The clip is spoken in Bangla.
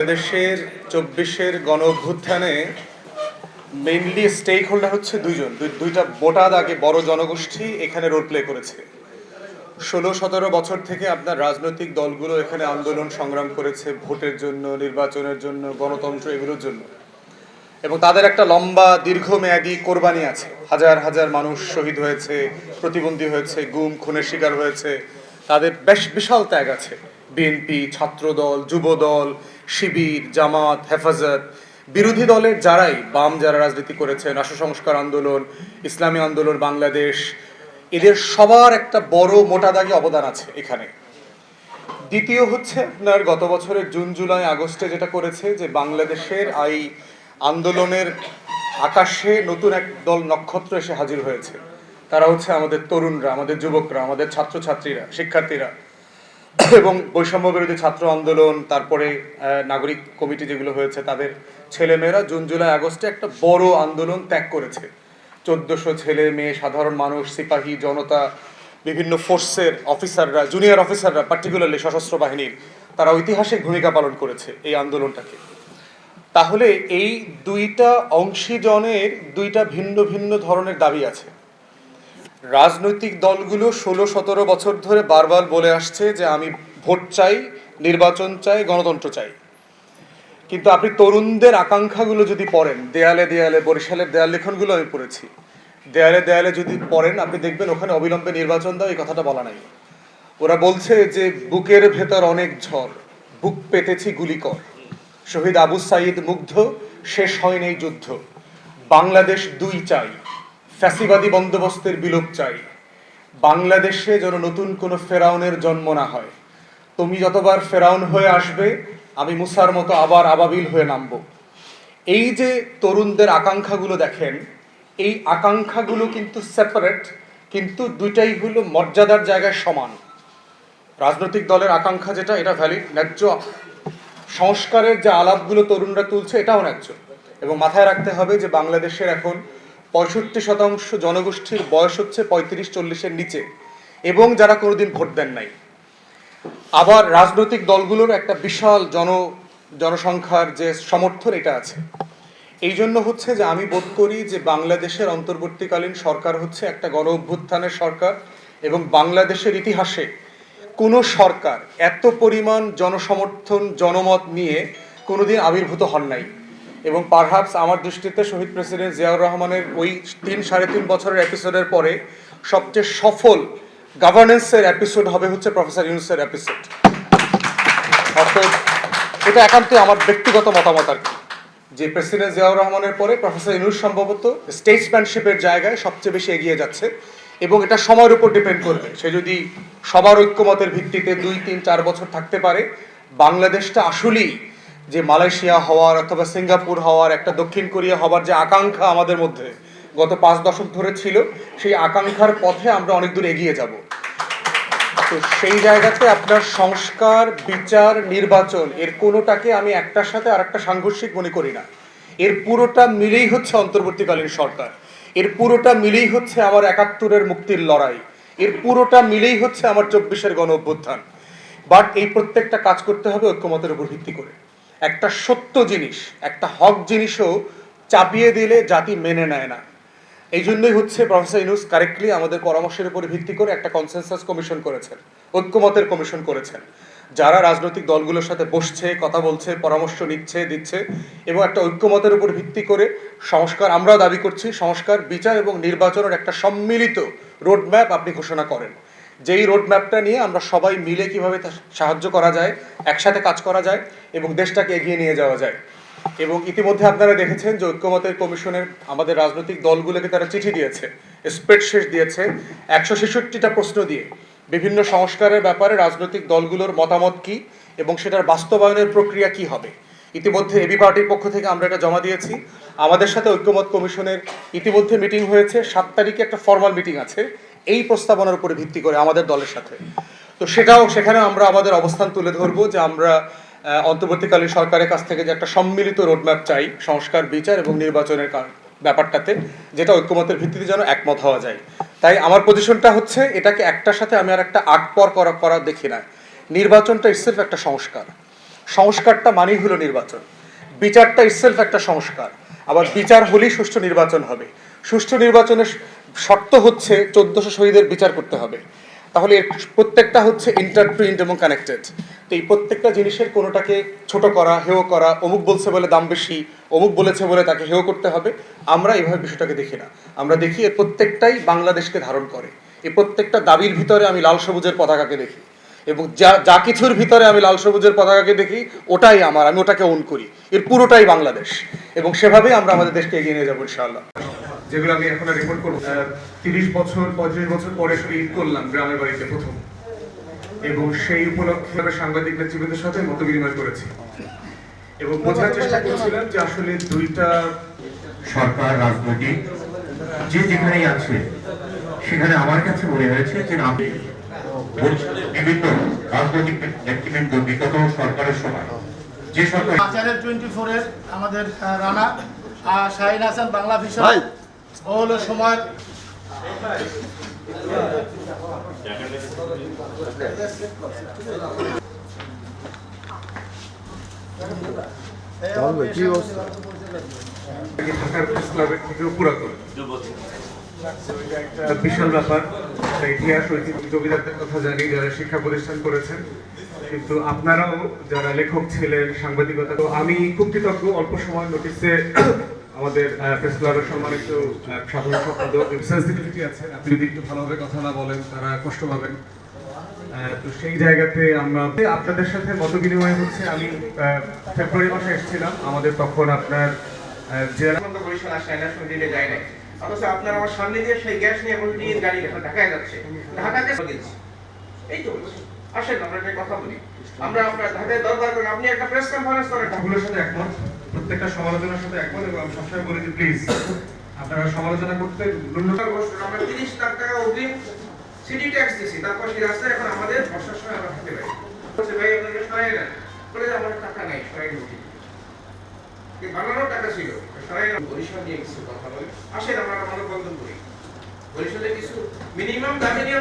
বাংলাদেশের চব্বিশের গণ অভ্যুত্থানে মেইনলি স্টেক হোল্ডার হচ্ছে দুইজন। দুই- দুইটা মোটাদ আগে বড় জনগোষ্ঠী এখানে রোল প্লে করেছে। ষোলো, সতেরো বছর থেকে আপনার রাজনৈতিক দলগুলো এখানে আন্দোলন সংগ্রাম করেছে ভোটের জন্য, নির্বাচনের জন্য, গণতন্ত্র এগুলোর জন্য। এবং তাদের একটা লম্বা, দীর্ঘমেয়াদী কোরবানি আছে। হাজার হাজার মানুষ শহীদ হয়েছে, প্রতিবন্ধী হয়েছে, গুম, খুনের শিকার হয়েছে। তাদের বেশ বিশাল ত্যাগ আছে। বিএনপি, ছাত্রদল, যুবদল, শিবির, জামাত, হেফাজত, বিরোধী দলের যারাই বাম যারা রাজনীতি করেছেন, রাষ্ট্র সংস্কার আন্দোলন, ইসলামী আন্দোলন, বাংলাদেশ, এদের সবার একটা বড় মোটা দাগে অবদান আছে এখানে। দ্বিতীয় হচ্ছে আপনার গত বছরের জুন, জুলাই, আগস্টে যেটা করেছে যে বাংলাদেশের এই আন্দোলনের আকাশে নতুন এক দল নক্ষত্র এসে হাজির হয়েছে। তারা হচ্ছে আমাদের তরুণরা, আমাদের যুবকরা, আমাদের ছাত্রছাত্রীরা, শিক্ষার্থীরা। এবং বৈষম্য বিরোধী ছাত্র আন্দোলন, তারপরে নাগরিক কমিটি যেগুলো হয়েছে, তাদের ছেলেমেয়েরা জুন, জুলাই, আগস্টে একটা বড় আন্দোলন ত্যাগ করেছে। চোদ্দশো ছেলে মেয়ে, সাধারণ মানুষ, সিপাহী জনতা, বিভিন্ন ফোর্সের অফিসাররা, জুনিয়র অফিসাররা, পার্টিকুলারলি সশস্ত্র বাহিনীর, তারা ঐতিহাসিক ভূমিকা পালন করেছে এই আন্দোলনটাকে। তাহলে এই দুইটা অংশীজনের দুইটা ভিন্ন ভিন্ন ধরনের দাবি আছে। রাজনৈতিক দলগুলো ষোলো, সতেরো বছর ধরে বারবার বলে আসছে যে আমি ভোট চাই, নির্বাচন চাই, গণতন্ত্র চাই। কিন্তু আপনি তরুণদের আকাঙ্ক্ষাগুলো যদি পড়েন, দেয়ালে দেয়ালে, বরিশালের দেয়াল লেখনগুলো আমি পড়েছি। দেয়ালে দেয়ালে যদি পড়েন, আপনি দেখবেন ওখানে অবিলম্বে নির্বাচন দাও এই কথাটা বলা নাই। ওরা বলছে যে বুকের ভেতর অনেক ঝড়, বুক পেতেছি গুলিকর। শহীদ আবু সাইদ মুগ্ধ, শেষ হয়নি যুদ্ধ। বাংলাদেশ দুই চাই। ফ্যাসিবাদী বন্দোবস্তের বিলোপ চাই। বাংলাদেশে যেন নতুন কোনো ফেরাউনের জন্ম না হয়। তুমি যতবার ফেরাউন হয়ে আসবে, আমি মুসার মতো আবার আবাবিল হয়ে নামবো। এই যে তরুণদের আকাঙ্ক্ষাগুলো দেখেন, এই আকাঙ্ক্ষাগুলো কিন্তু সেপারেট কিন্তু দুইটাই হলো মর্যাদার জায়গায় সমান। রাজনৈতিক দলের আকাঙ্ক্ষা যেটা, এটা ভ্যালিড ন্যায্য। সংস্কারের যে আলাপগুলো তরুণরা তুলছে, এটাও ন্যায্য। এবং মাথায় রাখতে হবে যে বাংলাদেশের এখন পঁয়ষট্টি শতাংশ জনগোষ্ঠীর বয়স হচ্ছে পঁয়ত্রিশ চল্লিশের নিচে, এবং যারা কোনোদিন ভোট দেন নাই। আবার রাজনৈতিক দলগুলোর একটা বিশাল জন, জনসংখ্যার যে সমর্থন, এটা আছে। এই জন্য হচ্ছে যে আমি বোধ করি যে বাংলাদেশের অন্তর্বর্তীকালীন সরকার হচ্ছে একটা গণ অভ্যুত্থানের সরকার, এবং বাংলাদেশের ইতিহাসে কোনো সরকার এত পরিমাণ জনসমর্থন, জনমত নিয়ে কোনোদিন আবির্ভূত হন নাই। এবং পারহাপস আমার দৃষ্টিতে শহীদ প্রেসিডেন্ট জিয়াউর রহমানের ওই তিন সাড়ে তিন বছরের এপিসোডের পরে সবচেয়ে সফল গভর্নেন্সের এপিসোড হবে হচ্ছে প্রফেসর ইউনুসের এপিসোড এটা একান্তই আমার ব্যক্তিগত মতামত আর কি। যে প্রেসিডেন্ট জিয়াউর রহমানের পরে প্রফেসর ইউনুস সম্ভবত স্টেটসম্যানশিপের জায়গায় সবচেয়ে বেশি এগিয়ে যাচ্ছে এবং এটা সময়ের উপর ডিপেন্ড করবে। সে যদি সবার ঐক্যমতের ভিত্তিতে দুই, তিন, চার বছর থাকতে পারে, বাংলাদেশটা আসলেই যে মালয়েশিয়া হওয়ার অথবা সিঙ্গাপুর হওয়ার একটা দক্ষিণ কোরিয়া হওয়ার যে আকাঙ্ক্ষা আমাদের মধ্যে গত পাঁচ দশক ধরে ছিল, সেই আকাঙ্ক্ষার পথে আমরা অনেক দূর এগিয়ে যাব। তো সেই জায়গাতে আপনার সংস্কার, বিচার, নির্বাচন, এর কোনোটাকে আমি একটার সাথে আর একটা সাংঘর্ষিক মনে করি না। এর পুরোটা মিলেই হচ্ছে অন্তর্বর্তীকালীন সরকার। এর পুরোটা মিলেই হচ্ছে আমার একাত্তরের মুক্তির লড়াই। এর পুরোটা মিলেই হচ্ছে আমার চব্বিশের গণ অভ্যুত্থান বাট এই প্রত্যেকটা কাজ করতে হবে ঐক্যমতের উপর ভিত্তি করে। একটা সত্য জিনিস, একটা হক জিনিসও চাপিয়ে দিলে জাতি মেনে নেয় না। এই জন্যই হচ্ছে প্রফেসর ইনুস কারেক্টলি আমাদের পরামর্শের উপর ভিত্তি করে একটা কনসেনসাস কমিশন করেছেন, ঐক্যমতের কমিশন করেছেন। যারা রাজনৈতিক দলগুলোর সাথে বসছে, কথা বলছে, পরামর্শ নিচ্ছে, দিচ্ছে এবং একটা ঐক্যমতের উপর ভিত্তি করে সংস্কার আমরাও দাবি করছি, সংস্কার, বিচার এবং নির্বাচনের একটা সম্মিলিত রোডম্যাপ আপনি ঘোষণা করেন। যেই রোড ম্যাপটা নিয়ে আমরা সবাই মিলে কীভাবে সাহায্য করা যায়, একসাথে কাজ করা যায় এবং দেশটাকে এগিয়ে নিয়ে যাওয়া যায়। এবং ইতিমধ্যে আপনারা দেখেছেন যে ঐক্যমতের কমিশনের আমাদের রাজনৈতিক দলগুলোকে তারা চিঠি দিয়েছে স্প্রেডশিট দিয়েছে, একশো ছেষট্টিটা প্রশ্ন দিয়ে। বিভিন্ন সংস্কারের ব্যাপারে রাজনৈতিক দলগুলোর মতামত কি এবং সেটার বাস্তবায়নের প্রক্রিয়া কি হবে? ইতিমধ্যে এবি পার্টির পক্ষ থেকে আমরা এটা জমা দিয়েছি। আমাদের সাথে ঐক্যমত কমিশনের ইতিমধ্যে মিটিং হয়েছে। সাত তারিখে একটা ফর্মাল মিটিং আছে। এই প্রস্তাবনার উপরে ভিত্তি করে আমাদের দলের সাথে। তো সেটাও সেখানে আমরা আমাদের অবস্থান তুলে ধরবো যে আমরা অন্তর্বর্তীকালীন সরকারের কাছ থেকে যে একটা সম্মিলিত রোডম্যাপ চাই, সংস্কার, বিচার এবং নির্বাচনের ব্যাপারটাতে, যেটা ঐক্যমতের ভিত্তিতে যেন একমত হওয়া যায়। তাই আমার পজিশনটা হচ্ছে এটাকে একটার সাথে আমি আর একটা আট পর করা করা দেখি না। নির্বাচনটা ইটসেলফ একটা সংস্কার। সংস্কারটা মানেই হলো নির্বাচন। বিচারটা ইসেলফ একটা সংস্কার। আবার বিচার হলেই সুষ্ঠু নির্বাচন হবে। সুষ্ঠু নির্বাচনের শর্ত হচ্ছে চোদ্দশো শহীদের বিচার করতে হবে। তাহলে প্রত্যেকটা হচ্ছে ইন্টারপ্রিন্ট এবং কানেক্টেড তো এই প্রত্যেকটা জিনিসের কোনোটাকে ছোট করা হেয় করা, অমুক বলছে বলে দাম বেশি, অমুক বলেছে বলে তাকে হেয় করতে হবে, আমরা এইভাবে বিষয়টাকে দেখি না। আমরা দেখি এর প্রত্যেকটাই বাংলাদেশকে ধারণ করে। এই প্রত্যেকটা দাবির ভিতরে আমি লাল সবুজের পতাকাকে দেখি। এবং যা যা কিছুর ভিতরে আমি লাল সবুজের পতাকাকে দেখি, ওটাই আমার, আমি ওটাকে ওন করি। এর পুরোটাই বাংলাদেশ। এবং সেভাবেই আমরা আমাদের দেশকে এগিয়ে নিয়ে যাব, ইনশাআল্লাহ। যেগুলো আমি এখন রিপোর্ট করব। তিরিশ বছর পঁয়ত্রিশ বছর পরে ঈদ করলাম গ্রামের বাড়িতে প্রথম। এবং সেই উপলক্ষে আমি সাংবাদিক নেতৃবৃন্দের সাথে মত বিনিময় করেছি। এবং বোঝার চেষ্টা করেছিলাম যে আসলে দুইটা সরকার রাজনৈতিক যে যেখানেই আছে সেখানে আমার কাছে মনে হয়েছে যে আমি বিভিন্ন রাজনৈতিক নেতৃবৃন্দ বিগত সরকারের সময় যে সরকার টোয়েন্টি ফোরের আমাদের রানা আর শাহিন হাসান বাংলা ভিশন ও হলো সময়। আগে ঢাকার প্রেস ক্লাবের থেকেও পুরাতন এটা একটা বিশাল ব্যাপার ইতিহাস ঐতিহ্য কবিতাদের কথা জানি যারা শিক্ষা প্রতিষ্ঠান করেছেন। কিন্তু আপনারাও যারা লেখক ছিলেন সাংবাদিকতা তো আমি খুব কৃতজ্ঞ অল্প সময় নোটিসে আমাদের প্রেস ক্লাবের সম্মানিত সাধারণ সম্পাদক সেন্সিটিভিটি আছে। আপনি যদি একটু ভালোভাবে কথা না বলেন, তারা কষ্ট পাবেন। তো সেই জায়গাতে আমরা আপনাদের সাথে মত বিনিময় হচ্ছে। আমি ফেব্রুয়ারি মাসে এসেছিলাম। আমাদের তখন আপনার জেলা বরিশাল আসে না শুনতে যায় নাই। অথচ আপনার আমার সামনে দিয়ে সেই গ্যাস নিয়ে প্রতিদিন গাড়ি এখন ঢাকায় যাচ্ছে। ঢাকাতে এই তো আসেন আমরা একটা কথা বলি। আমরা আপনার ঢাকায় দরকার করেন আপনি একটা প্রেস কনফারেন্স করেন সবগুলোর সাথে একমত? প্রত্যেকটা সমালোচনার সাথে একমত এবং আমি সবসময় বলি যে প্লিজ আপনারা সমালোচনা করতে ন্যূনতম আমরা তিরিশ লাখ টাকা অগ্রিম সিটি ট্যাক্স দিছি তারপর সেই রাস্তায় এখন আমাদের বর্ষার সময় আমরা থাকতে পারি। বলছে ভাই আপনাকে সরাই না বলে যে আমার টাকা নাই সরাই উঠি বানানোর টাকা ছিল সরাই না বরিশাল নিয়ে কিছু কথা বলে আসেন আমরা মানববন্ধন করি। বরিশালে কিছু মিনিমাম দাবি নিয়ে